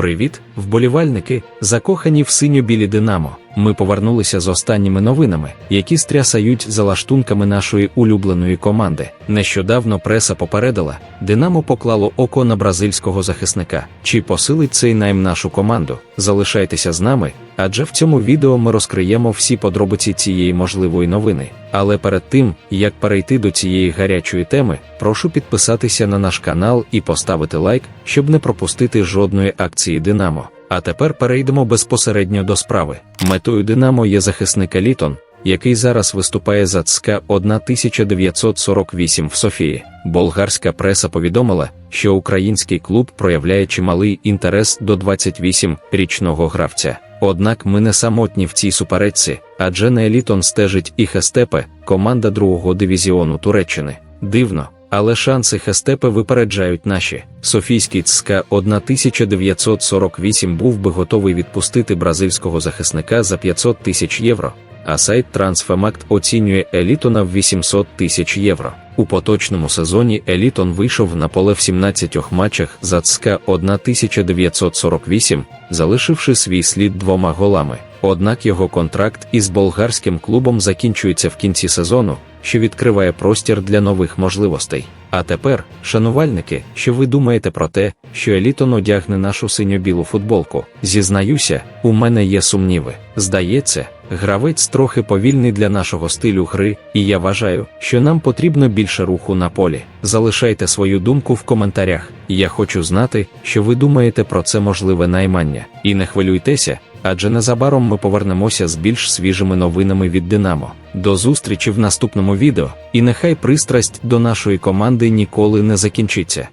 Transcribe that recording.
Привіт, вболівальники, закохані в синьо-білі Динамо. Ми повернулися з останніми новинами, які стрясають за лаштунками нашої улюбленої команди. Нещодавно преса попередила, Динамо поклало око на бразильського захисника. Чи посилить цей найм нашу команду? Залишайтеся з нами, адже в цьому відео ми розкриємо всі подробиці цієї можливої новини. Але перед тим, як перейти до цієї гарячої теми, прошу підписатися на наш канал і поставити лайк, щоб не пропустити жодної акції Динамо. А тепер перейдемо безпосередньо до справи. Метою Динамо є захисник Елітон, який зараз виступає за ЦСКА 1948 в Софії. Болгарська преса повідомила, що український клуб проявляє чималий інтерес до 28-річного гравця. Однак ми не самотні в цій суперечці, адже на Елітон стежить і Хестепе, команда другого дивізіону Туреччини. Дивно, але шанси Хестепе випереджають наші. Софійський ЦСКА 1948 був би готовий відпустити бразильського захисника за 500 тисяч євро, а сайт Трансфемакт оцінює Елітона в 800 тисяч євро. У поточному сезоні Елітон вийшов на поле в 17 матчах за ЦСКА 1948, залишивши свій слід двома голами. Однак його контракт із болгарським клубом закінчується в кінці сезону, що відкриває простір для нових можливостей. А тепер, шанувальники, що ви думаєте про те, що Елітон одягне нашу синьо-білу футболку? Зізнаюся, у мене є сумніви. Здається, гравець трохи повільний для нашого стилю гри, і я вважаю, що нам потрібно більше руху на полі. Залишайте свою думку в коментарях. Я хочу знати, що ви думаєте про це можливе наймання. І не хвилюйтеся, адже незабаром ми повернемося з більш свіжими новинами від Динамо. До зустрічі в наступному відео, і нехай пристрасть до нашої команди ніколи не закінчиться.